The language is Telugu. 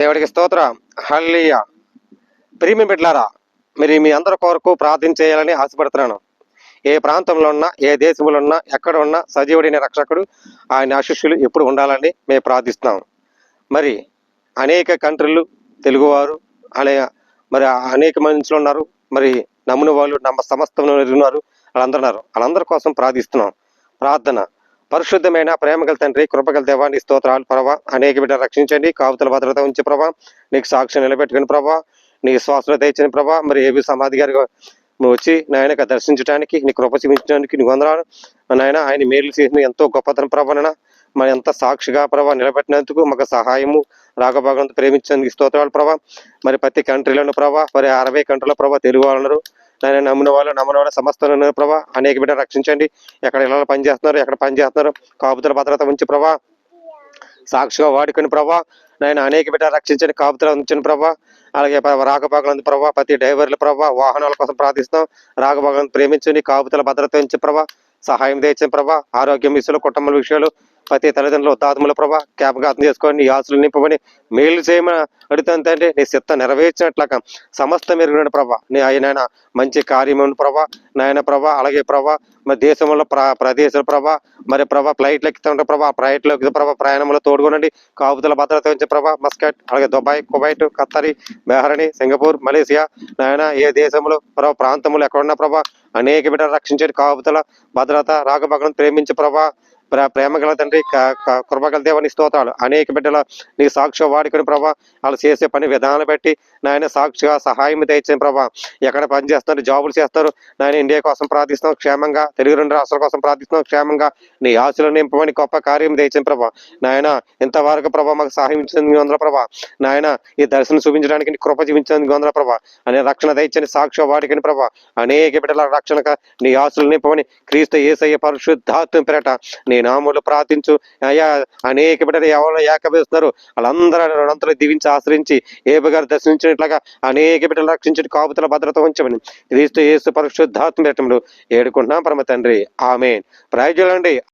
దేవుడికి స్తోత్రం. హల్లియ ప్రీమి బిడ్లారా మరి మీ అందరి కొరకు ప్రార్థన చేయాలని ఆశపడుతున్నాను. ఏ ప్రాంతంలో ఉన్నా ఏ దేశంలో ఉన్నా ఎక్కడ ఉన్నా సజీవుడైన రక్షకుడు ఆయన ఆశిష్యులు ఎప్పుడు ఉండాలని మేము ప్రార్థిస్తున్నాం. మరి అనేక కంట్రీలు తెలుగువారు అనే మరి అనేక మనుషులు ఉన్నారు మరి నమ్మున వాళ్ళు నమ్మ సమస్తంలో ఉన్నారు వాళ్ళందరూ ఉన్నారు. వాళ్ళందరి కోసం ప్రార్థిస్తున్నాం. ప్రార్థన. పరిశుద్ధమైన ప్రేమగల తండ్రి కృపగల దేవా నీ స్తోత్రాలు ప్రభా. అనేక బిడ్డ రక్షించండి. కాపుతల భద్రత ఉంచి ప్రభా. నీకు సాక్షి నిలబెట్టుకుని ప్రభా. నీ శ్వాసలో తెచ్చిన ప్రభా. మరి ఏబి సమాధి గారి నువ్వు వచ్చి నాయన దర్శించడానికి నీ కృప చూపించడానికి నీ వందనాలు. నాయన ఆయన మేలు చేసిన ఎంతో గొప్పతనం ప్రభాన మరి ఎంత సాక్షిగా ప్రభా నిలబెట్టినందుకు మాకు సహాయము రాగభాగంతో ప్రేమించినందుకు స్తోత్రాలు ప్రభా. మరి ప్రతి కంట్రీలను ప్రభా మరి అరవై కంట్రీల ప్రభా తెలుగు వాళ్ళు నాయన నమ్మిన వాళ్ళు నమ్మిన వాళ్ళు సమస్తం ప్రభా అనేక బిడ్డ రక్షించండి. ఎక్కడ ఇలా పనిచేస్తున్నారు ఎక్కడ పని చేస్తున్నారు కాపుతల భద్రత ఉంచి ప్రభా సాక్షిగా వాడుకుని ప్రభా నాయన అనేక బిడ్డ రక్షించండి కాపుతల ఉంచిన ప్రభా. అలాగే రాగభాగం ప్రభా ప్రతి డ్రైవర్ల ప్రభా వాహనాల కోసం ప్రార్థిస్తాం రాగభాగం ప్రేమించుని కాపుతల భద్రత ఉంచి ప్రభా సహాయం తెచ్చిన ప్రభా ఆరోగ్యం విషయాలు కుటుంబ విషయాలు ప్రతి తల్లిదండ్రులు ఉత్తాత్మల ప్రభా జ్ఞాపకార్థం చేసుకొని నీ ఆశలు నింపమని మేలు చేయమని అడుగుతాను తండ్రి నీ సిత్త నెరవేర్చినట్లుగా సమస్త మెరుగున ప్రభా నీ ఆయన మంచి కార్యమును ప్రభా నాయన ప్రభా అలాగే ప్రభా మరి దేశంలో ప్ర ప్రదేశాల ప్రభా మరి ప్రభా ఫ్లైట్లు ఎక్కుతుంటే ప్రభా ఫ్లైట్లో ప్రభా ప్రయాణంలో తోడుకోనండి కాపుతల భద్రత ఉంచే ప్రభా మస్కట్ అలాగే Dubai Kuwait Qatar Bahrain Singapore Malaysia నాయన ఏ దేశంలో ప్రభా ప్రాంతంలో ఎక్కడున్నా ప్రభా అనేక బిడ్డలు రక్షించే కాపుతల భద్రత రాగభగలను ప్రేమించే ప్రభా ప్రేమ గల తండ్రి క- కృపగల దేవని స్తోత్రాలు. అనేక బిడ్డల నీ సాక్షి వాడుకుని ప్రభా వాళ్ళు చేసే పని విధానాలు బట్టి నాయన సాక్షిగా సహాయం తెచ్చిన ప్రభా. ఎక్కడ పని చేస్తున్నారు జాబులు చేస్తారు నాయన ఇండియా కోసం ప్రార్థిస్తున్నాం క్షేమంగా తెలుగు రెండు రాష్ట్రాల కోసం ప్రార్థిస్తున్నాం క్షేమంగా నీ ఆశలు నింపమని గొప్ప కార్యం తెచ్చిన ప్రభా. నాయన ఇంతవరకు ప్రభా మాకు సహాయం ఇచ్చింది వందల ప్రభా. నాయన ఈ దర్శనం చూపించడానికి కృప చూపించింది వందల ప్రభా. అనే రక్షణ దయచని సాక్షి వాడికని ప్రభా. అనేక బిడ్డల రక్షణగా నీ ఆశలు నింపమని క్రీస్తు ఏసయ్య పరిశుద్ధాత్మ పేరట నీ నామూలు ప్రార్థించు. అయ్యా అనేక బిడ్డలు ఎవరు ఏకవేస్తున్నారు వాళ్ళందరూ అంతలో దీవించి ఆశ్రయించి ఏబు గారు దర్శించినట్లుగా అనేక బిడ్డలు రక్షించడం కాపుతల భద్రత ఉంచమని క్రీస్తు యేసు పరిశుద్ధాత్మ పేరటంలో ఏడుకుంటున్నాం పరమ తండ్రి ఆమె ప్రయోజనండి